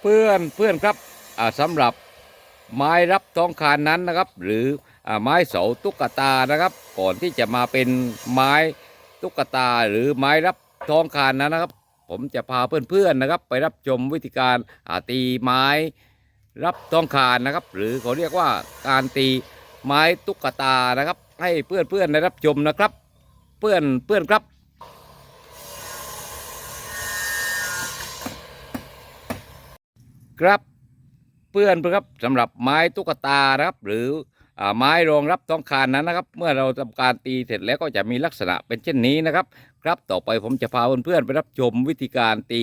เพื่อนเพื่อนครับอ่าสำหรับไม้รับท้องคานนั้นนะครับ หรืออไม้เสาตุ๊กตานะครับ ก่อนที่จะมาเป็นไม้ตุ๊กตาหรือไม้รับท้องคานนั้นนะครับ ผมจะพาเพื่อนๆนะครับ ไปรับชมวิธีการตีไม้รับท้องคานนะครับ หรือเขาเรียกว่าการตีไม้ตุ๊กตานะครับ ให้เพื่อนๆได้รับชมนะครับ เพื่อนเพื่อนครับ ครับเพื่อนครับสำหรับไม้ตุ๊กตานะครับหรือไม้รองรับท้องคานนั้นนะครับ เมื่อเราทำการตีเสร็จแล้วก็จะมีลักษณะเป็นเช่นนี้นะครับ ครับต่อไปผมจะพาเพื่อนๆไปรับชมวิธีการตี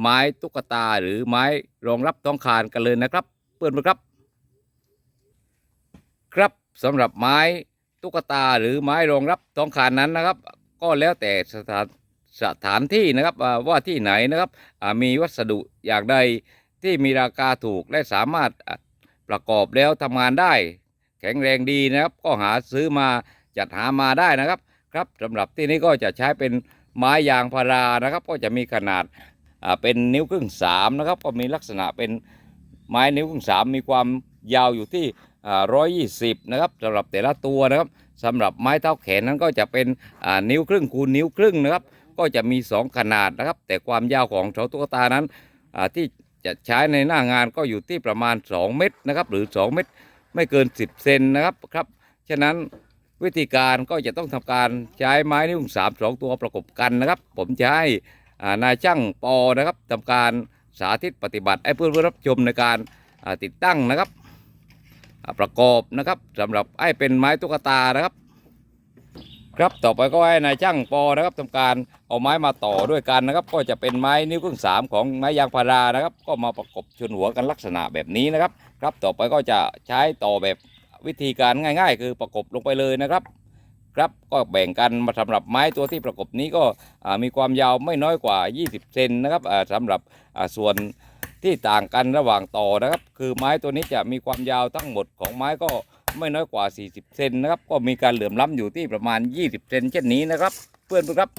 ไม้ตุ๊กตาหรือไม้รองรับท้องคานกันเลยนะครับ เพื่อนๆครับ ครับสำหรับไม้ตุ๊กตาหรือไม้รองรับท้องคานนั้นนะครับ ก็แล้วแต่สถานสถานที่นะครับว่าที่ไหนนะครับมีวัสดุอย่างใด ที่มีราคาถูกและสามารถประกอบแล้วทำงานได้ แข็งแรงดีนะครับ ก็หาซื้อมาจัดหามาได้นะครับ ครับสำหรับที่นี้ก็จะใช้เป็นไม้ยางพารานะครับ ก็จะมีขนาดเป็นนิ้วครึ่งสามนะครับ ก็มีลักษณะเป็นไม้นิ้วครึ่งสามมีความยาวอยู่ที่ร้อยยี่สิบนะครับสำหรับแต่ละตัวนะครับสำหรับไม้เท้าแขนนั้นก็จะเป็นนิ้วครึ่งคูณนิ้วครึ่งนะครับ ก็จะมีสองขนาดนะครับ แต่ความยาวของเสาตุ๊กตานั้นที่ จะใช้ในหน้างานก็อยู่ที่ประมาณ 2 เมตรนะครับ หรือ 2 เมตรไม่เกิน 10 เซนนะครับครับฉะนั้นวิธีการก็จะต้องทำการใช้ไม้นิ้วสามสองตัวประกบกันนะครับ ผมจะให้านายช่างปอนะครับทำการสาธิตปฏิบัติให้เพื่อนๆรับชมในการาติดตั้งนะครับ ประกอบนะครับสำหรับให้เป็นไม้ตุ๊กตานะครับ ครับต่อไปก็ให้นายช่างปอนะครับทำการเอาไม้มาต่อด้วยกันนะครับ ก็จะเป็นไม้นิ้วครึ่งสามของไม้ยางพารานะครับ ก็มาประกบชนหัวกันลักษณะแบบนี้นะครับ ครับต่อไปก็จะใช้ต่อแบบวิธีการง่าย ๆ คือประกบลงไปเลยนะครับ ครับก็แบ่งกันมาสำหรับไม้ตัวที่ประกบนี้ก็มีความยาวไม่น้อยกว่า 20 เซนนะครับอ่าสำหรับส่วนที่ต่างกันระหว่างต่อนะครับ คือไม้ตัวนี้จะมีความยาวทั้งหมดของไม้ก็ ไม่น้อยกว่า 40 เซนนะครับก็มีการเหลื่อมล้ำอยู่ที่ประมาณ 20 เซนเช่นนี้นะครับ เพื่อนๆครับ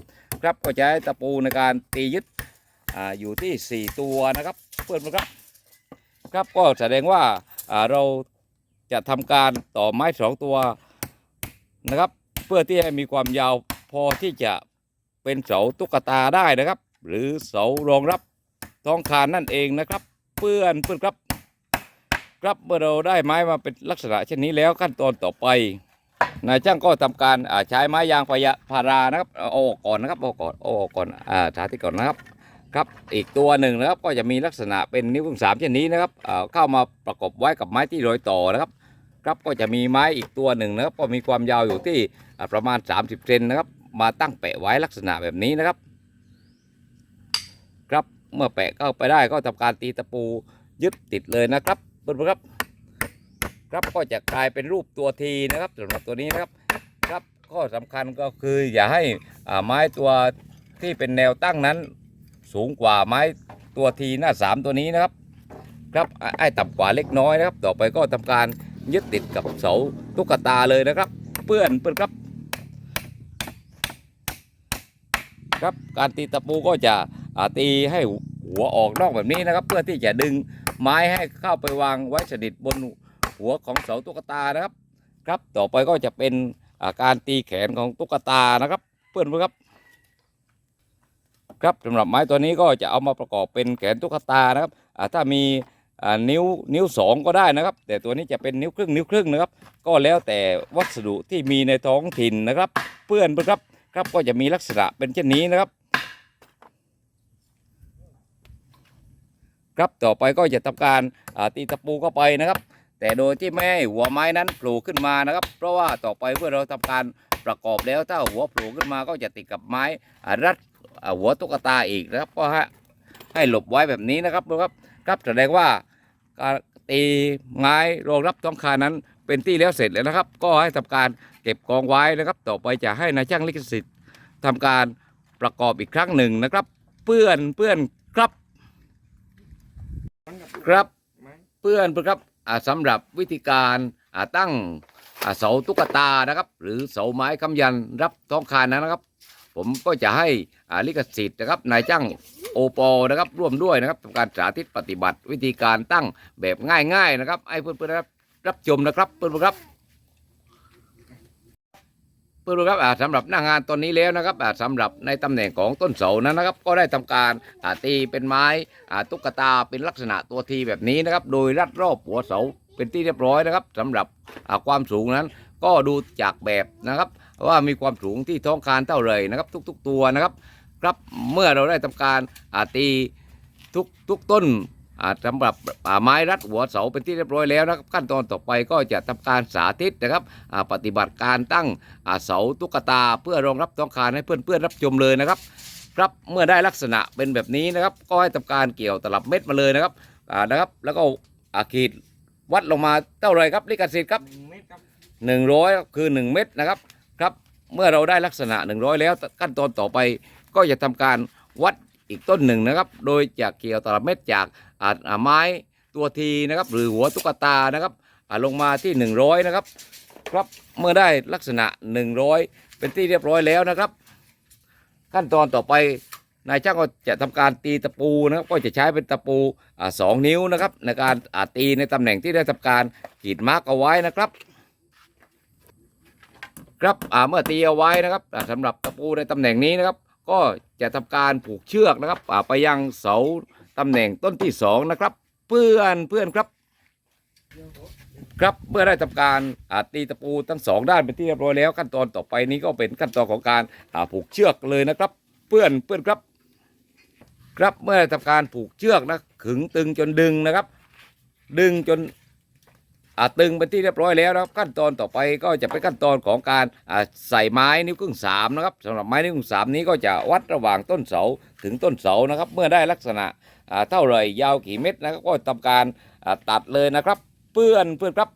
ครับก็ใช้ตะปูในการตียึดออยู่ที่ 4 ตัวนะครับ เพื่อนๆครับ ครับก็แสดงว่าเราจะทำการต่อไม้สองตัวนะครับ เพื่อที่ให้มีความยาวพอที่จะเป็นเสาตุ๊กตาได้นะครับ หรือเสารองรับท้องคานนั่นเองนะครับ เพื่อนเพื่อนครับ ครับเมื่อเราได้ไม้มาเป็นลักษณะเช่นนี้แล้วขั้นตอนต่อไปนายช่างก็ทำการใช้ไม้ยางพยะพารานะครับเอาออกก่อนนะครับเอาออกก่อนเอาออกก่อนอ่าสาธิตก่อนนะครับครับอีกตัวหนึ่งนะครับก็จะมีลักษณะเป็นนิ้วครึ่งสามเช่นนี้นะครับเข้ามาประกบไว้กับไม้ที่รอยต่อนะครับครับก็จะมีไม้อีกตัวหนึ่งนะครับ ก็มีความยาวอยู่ที่ประมาณ 30เซนนะครับ มาตั้งแปะไว้ลักษณะแบบนี้นะครับ ครับเมื่อแปะเข้าไปได้ก็ทำการตีตะปูยึดติดเลยนะครับ เพื่อนครับ ครับก็จะกลายเป็นรูปตัวทีนะครับสำหรับตัวนี้นะครับครับข้อสำคัญก็คืออย่าให้ไม้ตัวที่เป็นแนวตั้งนั้น สูงกว่าไม้ตัวทีหน้าสามตัวนี้นะครับ ครับให้ต่ำกว่าเล็กน้อยนะครับ ต่อไปก็ทำการยึดติดกับเสาตุ๊กตาเลยนะครับเพื่อนเพื่อนครับครับการตีตะปูก็จะตีให้หัวออกนอกแบบนี้นะครับ เพื่อที่จะดึง ไม้ให้เข้าไปวางไว้สนิทบนหัวของเสาตุ๊กตานะครับ ครับต่อไปก็จะเป็นอาการตีแขนของตุ๊กตานะครับ เพื่อนๆครับ ครับสำหรับไม้ตัวนี้ก็จะเอามาประกอบเป็นแขนตุ๊กตานะครับถ้ามีนิ้วนิ้วสองก็ได้นะครับ แต่ตัวนี้จะเป็นนิ้วครึ่งนิ้วครึ่งนะครับ ก็แล้วแต่วัสดุที่มีในท้องถิ่นนะครับ เพื่อนๆครับครับก็จะมีลักษณะเป็นเช่นนี้นะครับ ครับต่อไปก็จะทำการตีตะปูเข้าไปนะครับ แต่โดยที่ไม่ให้หัวไม้นั้นโผล่ขึ้นมานะครับ เพราะว่าต่อไปเมื่อเราทำการประกอบแล้วถ้าหัวโผล่ขึ้นมาก็จะติดกับไม้รัดหัวตุ๊กตาอีกนะครับก็ให้ให้หลบไว้แบบนี้นะครับครับครับแสดงว่าการตีไม้รองรับท้องคานั้นเป็นที่แล้วเสร็จแล้วนะครับ ก็ให้ทำการเก็บกองไว้นะครับ ต่อไปจะให้นายช่างลิขสิทธิ์ทำการประกอบอีกครั้งหนึ่งนะครับ เพื่อนเพื่อน ครับเพื่อนเพื่อนครับสำหรับวิธีการตั้งเสาตุ๊กตานะครับ หรือเสาไม้คำยันรับท้องคานนะครับ ผมก็จะให้ลิขสิทธิ์นะครับนายจ้างโอปอนะครับร่วมด้วยนะครับทำการสาธิตปฏิบัติวิธีการตั้งแบบง่ายๆนะครับให้เพื่อนๆรับรับชมนะครับเพื่อนๆครับ เพื่อนครับสำหรับหน้างานตอนนี้แล้วนะครับอ่าสำหรับในตำแหน่งของต้นเสานั้นนะครับ ก็ได้ทำการตีเป็นไม้ตุ๊กตาเป็นลักษณะตัวทีแบบนี้นะครับ โดยรัดรอบหัวเสาเป็นที่เรียบร้อยนะครับสำหรับความสูงนั้น ก็ดูจากแบบนะครับ ว่ามีความสูงที่ท้องคานเท่าไรนะครับ ทุก ๆ ตัวนะครับ ครับเมื่อเราได้ทำการตีทุกทุกต้น สำหรับอ่าไม้รัดหัวเสาเป็นที่เรียบร้อยแล้วนะครับขั้นตอนต่อไปก็จะทำการสาธิตนะครับอ่าปฏิบัติการตั้งอ่าเสาตุ๊กตา เพื่อรองรับท้องคานให้เพื่อนๆรับชมเลยนะครับครับเมื่อได้ลักษณะเป็นแบบนี้นะครับ ก็ให้ทำการเกี่ยวตลับเม็ดมาเลยนะครับอ่านะครับ แล้วก็อาขีดวัดลงมาเท่าไหรครับลิขสิทธิ์ครับหนึ่งเมตรครับหนึ่งร้อยคือหนึ่งเม็ดนะครับครับ เมื่อเราได้ลักษณะหนึ่งร้อยแล้วขั้นตอนต่อไปก็จะทำการวัด อีกต้นหนึ่งนะครับ โดยจากเกี่ยวตลับเม็ดจากาไม้ตัวทีนะครับ หรือหัวตุ๊กตานะครับลงมาที่หนึ่งร้อยนะครับ ครับเมื่อได้ลักษณะหนึ่งร้อยเป็นที่เรียบร้อยแล้วนะครับ ขั้นตอนต่อไปนายช่างก็จะทำการตีตะปูนะครับ ก็จะใช้เป็นตะปูสองนิ้วนะครับ ในการาตีในตำแหน่งที่ได้ทำการขีดมาร์กเอาไว้นะครับ ครับเมื่อตีเอาไว้นะครับอ่าสำหรับตะปูในตำแหน่งนี้นะครับ ก็จะทำการผูกเชือกนะครับไปยังเสาตำแหน่งต้นที่สองนะครับ เพื่อนเพื่อนครับ ครับเมื่อได้ทำการตีตะปูทั้งสองด้านเป็นที่เรียบร้อยแล้วขั้นตอนต่อไปนี้ก็เป็นขั้นตอนของการผูกเชือกเลยนะครับ เพื่อนเพื่อนครับ ครับเมื่อได้ทำการผูกเชือกนะขึงตึงจนดึงนะครับ ดึงจน ตึงเป็นที่เรียบร้อยแล้วนะครับขั้นตอนต่อไปก็จะเป็นขั้นตอนของการใส่ไม้นิ้วครึ่งสามนะครับสำหรับไม้นิ้วครึ่งสามนี้ก็จะวัดระหว่างต้นเสาถึงต้นเสานะครับ เมื่อได้ลักษณะเท่าไรยาวกี่เม็ดนะครับก็ทำการตัดเลยนะครับ เพื่อนเพื่อนครับ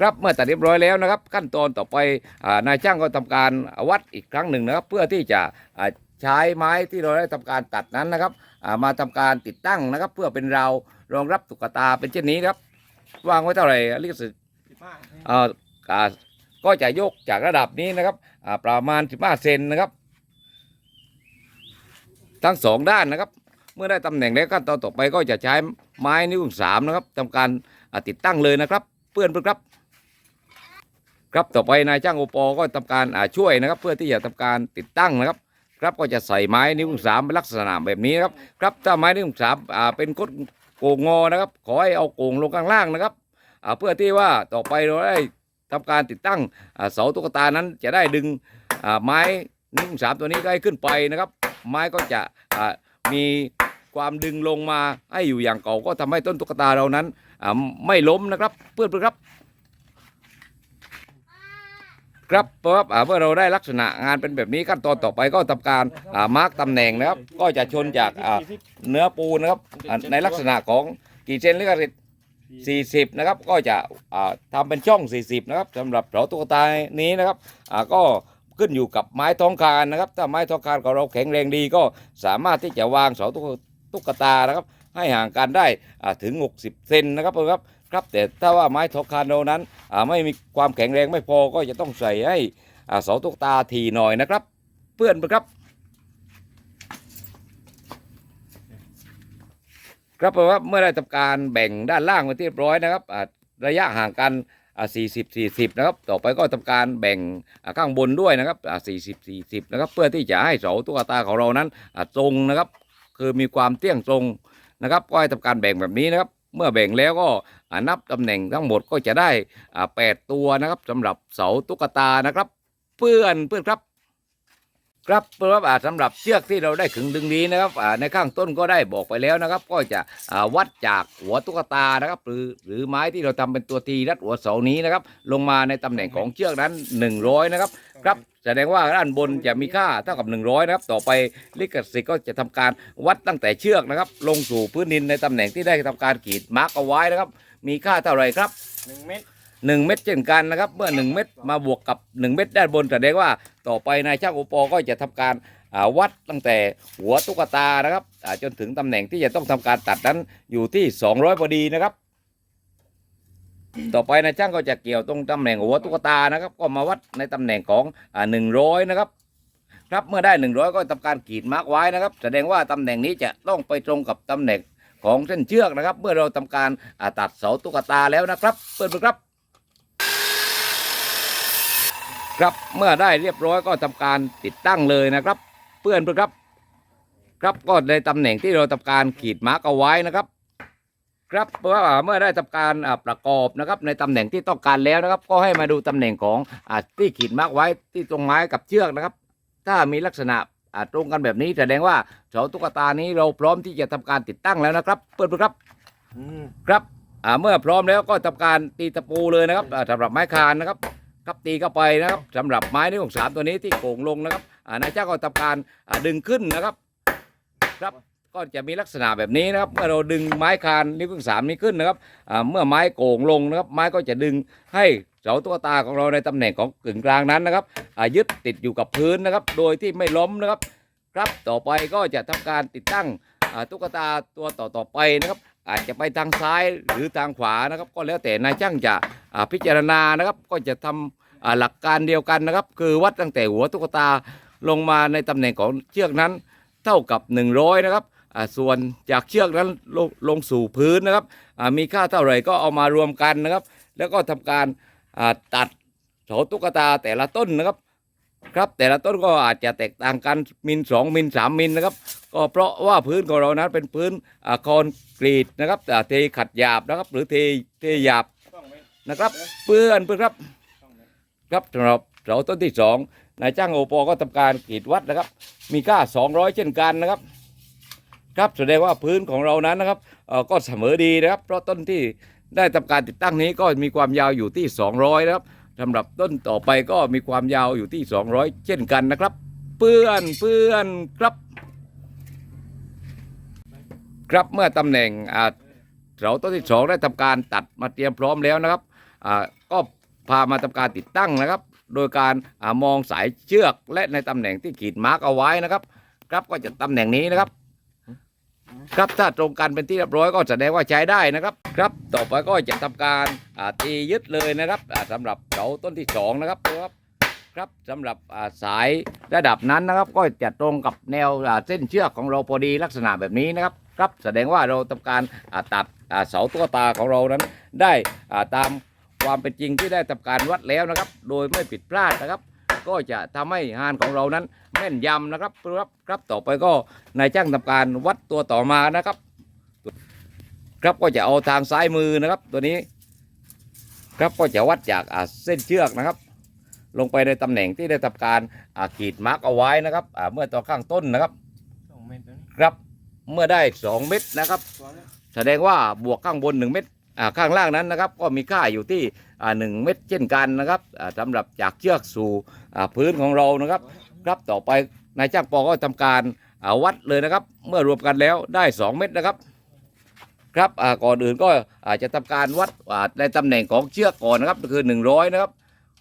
ครับเมื่อตัดเรียบร้อยแล้วนะครับ ขั้นตอนต่อไปอานายช่างก็ทำการวัดอีกครั้งหนึ่งนะครับ เพื่อที่จะ ใช้ไม้ที่เราได้ทำการตัดนั้นนะครับอ่ามาทำการติดตั้งนะครับ เพื่อเป็นราวรองรับตุ๊กตาเป็นเช่นนี้นะครับวางไว้เท่าไหร่ลิขสิทธิ์สิบห้าอ่าอ่าก็จะยกจากระดับนี้นะครับอ่าประมาณ 15 เซนนะครับ ทั้งสองด้านนะครับ เมื่อได้ตำแหน่งแล้วขั้นตอนต่อไปก็จะใช้ไม้นิ้วสามนะครับทำการอ่าติดตั้งเลยนะครับ เพื่อนเพื่อนครับครับต่อไปนายจ้างโอปอก็ทำการอ่าช่วยนะครับ เพื่อที่จะทำการติดตั้งนะครับ ครับก็จะใส่ไม้นิ้วสามเป็นลักษณะแบบนี้ครับครับถ้าไม้นิ้วสามอ่าเป็นโคดโกงงอนะครับ ขอให้เอาโกงลงข้างล่างนะครับอ่าเพื่อที่ว่าต่อไปเราได้ทำการติดตั้งอ่าเสาตุ๊กตานั้นจะได้ดึงอ่าไม้นิ้วสามตัวนี้ได้ขึ้นไปนะครับ ไม้ก็จะอ่ามีความดึงลงมาให้อยู่อย่างเก่าก็ทำให้ต้นตุ๊กตาเรานั้นอ่าไม่ล้มนะครับ เพื่อนๆครับ ครับเพราะว่าเมื่อเราได้ลักษณะงานเป็นแบบนี้ขั้นตอนต่อไปก็ทำการมาร์กตำแหน่งนะครับ ก็จะชนจากเนื้อปูนะครับในลักษณะของกี่เซนลิขสิทธิ์40นะครับก็จะอ่าทำเป็นช่อง 40 นะครับสำหรับเสาตุ๊กตานี้นะครับก็ขึ้นอยู่กับไม้ท้องคานนะครับ ถ้าไม้ท้องคานของเราแข็งแรงดีก็สามารถที่จะวางเสาตุ๊กตุ๊กตานะครับ ให้ห่างกันได้ถึง 60 เซนนะครับเพื่อนครับ ครับแต่ถ้าว่าไม้ทอคานเรานั้นไม่มีความแข็งแรงไม่พอก็จะต้องใส่ให้เสาตุ๊กตาทีหน่อยนะครับ เพื่อนครับ ครับเพราะว่าเมื่อได้ทำการแบ่งด้านล่างมาที่เรียบร้อยนะครับระยะห่างกันอ่า40 40นะครับต่อไปก็ทำการแบ่งข้างบนด้วยนะครับอ่า40 40นะครับเพื่อที่จะให้เสาตุ๊กตาของเรานั้นตรงนะครับ คือมีความเตี้ยงตรงนะครับ ก็ให้ทำการแบ่งแบบนี้นะครับ เมื่อแบ่งแล้วก็ นับตำแหน่งทั้งหมดก็จะได้อ่าแปดตัวนะครับสำหรับเสาตุ๊กตานะครับ เพื่อนเพื่อนครับครับเพื่อนครับอ่าสำหรับเชือกที่เราได้ขึงดึงนี้นะครับในข้างต้นก็ได้บอกไปแล้วนะครับ ก็จะวัดจากหัวตุ๊กตานะครับ หรือหรือไม้ที่เราทำเป็นตัวทีรัดหัวเสานี้นะครับ ลงมาในตำแหน่งของเชือกนั้น 100 นะครับครับแสดงว่าด้านบนจะมีค่าเท่ากับ 100 นะครับ ต่อไปลิขสิทธิ์ก็จะทำการวัดตั้งแต่เชือกนะครับ ลงสู่พื้นดินในตำแหน่งที่ได้ทำการขีดมาร์กเอาไว้นะครับ มีค่าเท่าไหร่ครับ หนึ่งเมตรหนึ่งเม็ดเช่นกันนะครับเมื่อหนึ่งเม็ดมาบวกกับหนึ่งเม็ดด้านบนแสดงว่าต่อไปนายช่างอุปอก็จะทำการอ่าวัดตั้งแต่หัวตุ๊กตานะครับอ่าจนถึงตำแหน่งที่จะต้องทำการตัดนั้นอยู่ที่ 200พอดีนะครับ ต่อไปนายช่างก็จะเกี่ยวตรงตำแหน่งหัวตุ๊กตานะครับ ก็มาวัดในตำแหน่งของอ่าหนึ่งร้อยนะครับ ครับเมื่อได้หนึ่งร้อยก็ทำการขีดมาร์กไว้นะครับ แสดงว่าตำแหน่งนี้จะต้องไปตรงกับตำแหน่ง ของเส้นเชือกนะครับ เมื่อเราทำการตัดเสาตุ๊กตาแล้วนะครับ เปิดๆครับ ครับเมื่อได้เรียบร้อยก็ทำการติดตั้งเลยนะครับ เพื่อนๆครับ ครับก็ในตำแหน่งที่เราทำการขีดมาร์กเอาไว้นะครับครับเพราะว่าเมื่อได้ทำการประกอบนะครับ ในตำแหน่งที่ต้องการแล้วนะครับ ก็ให้มาดูตำแหน่งของอที่ขีดมาร์กไว้ที่ตรงไม้กับเชือกนะครับ ถ้ามีลักษณะ ตรงกันแบบนี้แสดงว่าเสาตุ๊กตานี้เราพร้อมที่จะทำการติดตั้งแล้วนะครับเปิดๆครับอืมครับอ่าเมื่อพร้อมแล้วก็ทำการตีตะปูเลยนะครับอ่าสำหรับไม้คานนะครับครับตีเข้าไปนะครับสำหรับไม้นิ้วของสามตัวนี้ที่โก่งลงนะครับอ่านายจ้างก็ทำการอ่าดึงขึ้นนะครับ ครับก็จะมีลักษณะแบบนี้นะครับ เมื่อเราดึงไม้คานนิ้วของสามนี้ขึ้นนะครับอ่าเมื่อไม้โก่งลงนะครับ ไม้ก็จะดึงให้ เสาตุ๊กตาของเราในตำแหน่งของกึ่งกลางนั้นนะครับยึดติดอยู่กับพื้นนะครับ โดยที่ไม่ล้มนะครับ ครับต่อไปก็จะทำการติดตั้งตุ๊กตาตัวต่อๆไปนะครับอาจจะไปทางซ้ายหรือทางขวานะครับ ก็แล้วแต่นายช่างจะพิจารณานะครับ ก็จะทำอ่าหลักการเดียวกันนะครับ คือวัดตั้งแต่หัวตุ๊กตาลงมาในตำแหน่งของเชือกนั้น เท่ากับ 100 นะครับส่วนจากเชือกนั้นลงลงสู่พื้นนะครับมีค่าเท่าไหร่ก็เอามารวมกันนะครับ แล้วก็ทำการ ตัดเสาตุ๊กตาแต่ละต้นนะครับ ครับแต่ละต้นก็อาจจะแตกต่างกันมิล2มิล3มิลนะครับ ก็เพราะว่าพื้นของเรานั้นเป็นพื้นอคอนกรีตนะครับแต่เทขัดหยาบนะครับ หรือเทเทหยาบนะครับ เพื่อนเพื่อนครับ ครับสำหรับเสาต้นที่สองนายจ้างโอปอก็ทำการกรีดวัดนะครับ มีค่า 200 เช่นกันนะครับ ครับแสดงว่าพื้นของเรานั้นนะครับก็เสมอดีนะครับ เพราะต้นที่ ได้ทำการติดตั้งนี้ก็มีความยาวอยู่ที่ 200นะครับสำหรับต้นต่อไปก็มีความยาวอยู่ที่ 200 เช่นกันนะครับ เพื่อนเพื่อนครับ ครับเมื่อตำแหน่งเสาต้นที่สองได้ทำการตัดมาเตรียมพร้อมแล้วนะครับอ่าก็พามาทำการติดตั้งนะครับ โดยการอามองสายเชือกและในตำแหน่งที่ขีดมาร์กเอาไว้นะครับ ครับก็จะตำแหน่งนี้นะครับ ครับถ้าตรงกันเป็นที่เรียบร้อยก็แสดงว่าใช้ได้นะครับ ครับต่อไปก็จะทำการตียึดเลยนะครับอ่าสำหรับเสาต้นที่สองนะครับครับครับสำหรับสายระดับนั้นนะครับ ก็จะตรงกับแนวเส้นเชือกของเราพอดีลักษณะแบบนี้นะครับครับแสดงว่าเราทำการตัดเสาตุ๊กตาของเรานั้น ได้ตามความเป็นจริงที่ได้ทำการวัดแล้วนะครับ โดยไม่ผิดพลาดนะครับ ก็จะทำให้งานของเรานั้นแม่นยำนะครับครับครับต่อไปก็นายจ้างทำการวัดตัวต่อมานะครับ ครับก็จะเอาทางซ้ายมือนะครับ ตัวนี้ ครับก็จะวัดจากเส้นเชือกนะครับ ลงไปในตำแหน่งที่ได้ทำการขีดมาร์กเอาไว้นะครับเมื่อต่อข้างต้นนะครับครับเมื่อได้ 2 เม็ดนะครับ แสดงว่าบวกข้างบน 1 เม็ดข้างล่างนั้นนะครับ ก็มีค่าอยู่ที่หนึ่งเม็ดเช่นกันนะครับอ่าสำหรับจากเชือกสู่พื้นของเรานะครับ ครับต่อไปนายจ้างปอก็ทำการวัดเลยนะครับ เมื่อรวมกันแล้วได้ 2 เม็ดนะครับ ครับก่อนอื่นก็อาจจะทำการวัดในตำแหน่งของเชือกก่อนนะครับคือ 100 นะครับ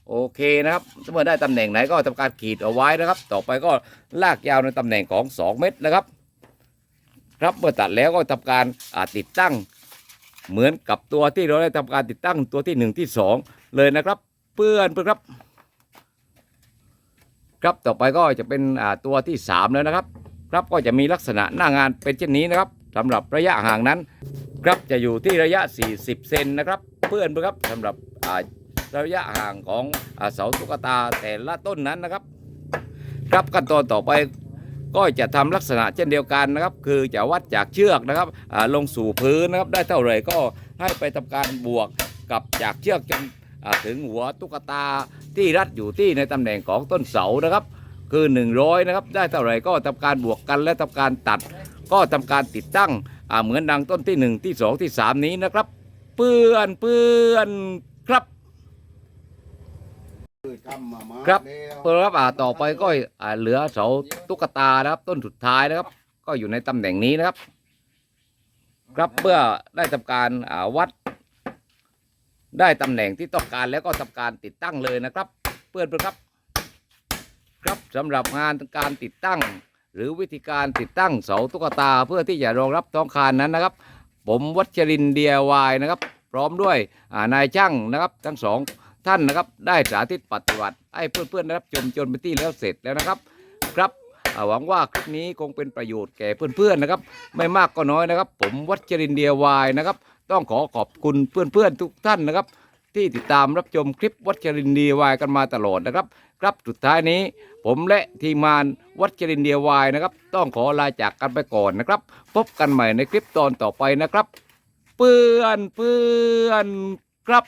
โอเคนะครับเมื่อได้ตำแหน่งไหนก็ทำการขีดเอาไว้นะครับ ต่อไปก็ลากยาวในตำแหน่งของ 2 เม็ดนะครับ ครับเมื่อตัดแล้วก็ทำการติดตั้ง เหมือนกับตัวที่เราได้ทำการติดตั้งตัวที่หนึ่งที่สองเลยนะครับเพื่อนเพื่อนครับ ครับต่อไปก็จะเป็นตัวที่สามแล้วนะครับ ครับก็จะมีลักษณะหน้างานเป็นเช่นนี้นะครับ สำหรับระยะห่างนั้นครับจะอยู่ที่ระยะ 40 เซนนะครับ เพื่อนเพื่อนครับสำหรับระยะห่างของเสาตุ๊กตาแต่ละต้นนั้นนะครับ ครับขั้นตอนต่อไปก็จะทำลักษณะเช่นเดียวกันนะครับ คือจะวัดจากเชือกนะครับลงสู่พื้นนะครับ ได้เท่าไหร่ก็ให้ไปทำการบวกกับจากเชือกจนถึงหัวตุ๊กตาที่รัดอยู่ที่ในตำแหน่งของต้นเสานะครับ คือ 100 นะครับ ได้เท่าไหร่ก็ทำการบวกกันและทำการตัด ก็ทำการติดตั้งเหมือนดังต้นที่ 1 ที่ 2 ที่ 3 นี้นะครับ เปื้อนเปื้อนครับครับเพื่อครับอ่าต่อไปก็เหลือเสาตุ๊กตานะครับ ต้นสุดท้ายนะครับ ก็อยู่ในตำแหน่งนี้นะครับ ครับเมื่อได้ทำการวัด ได้ตำแหน่งที่ต้องการแล้วก็ทำการติดตั้งเลยนะครับเพื่อนเพื่อนครับ ครับสำหรับงานการติดตั้ง หรือวิธีการติดตั้งเสาตุ๊กตาเพื่อที่จะรองรับท้องคานนั้นนะครับ ผมวัชรินเดียวายนะครับ พร้อมด้วยนายช่างนะครับ ทั้งสองท่านนะครับ ได้สาธิตปฏิบัติให้เพื่อนๆนะครับชมจนเป็นที่แล้วเสร็จแล้วนะครับ ครับหวังว่าคลิปนี้คงเป็นประโยชน์แก่เพื่อนๆนะครับ ไม่มากก็น้อยนะครับ ผมวัชรินเดียวายนะครับ ต้องขอขอบคุณเพื่อนๆทุกท่านนะครับ ที่ติดตามรับชมคลิปวัชรินเดียวายกันมาตลอดนะครับ ครับสุดท้ายนี้ ผมและทีมงานวัชรินเดียวายนะครับ ต้องขอลาจากกันไปก่อนนะครับ พบกันใหม่ในคลิปตอนต่อไปนะครับ เพื่อนเพื่อนครับ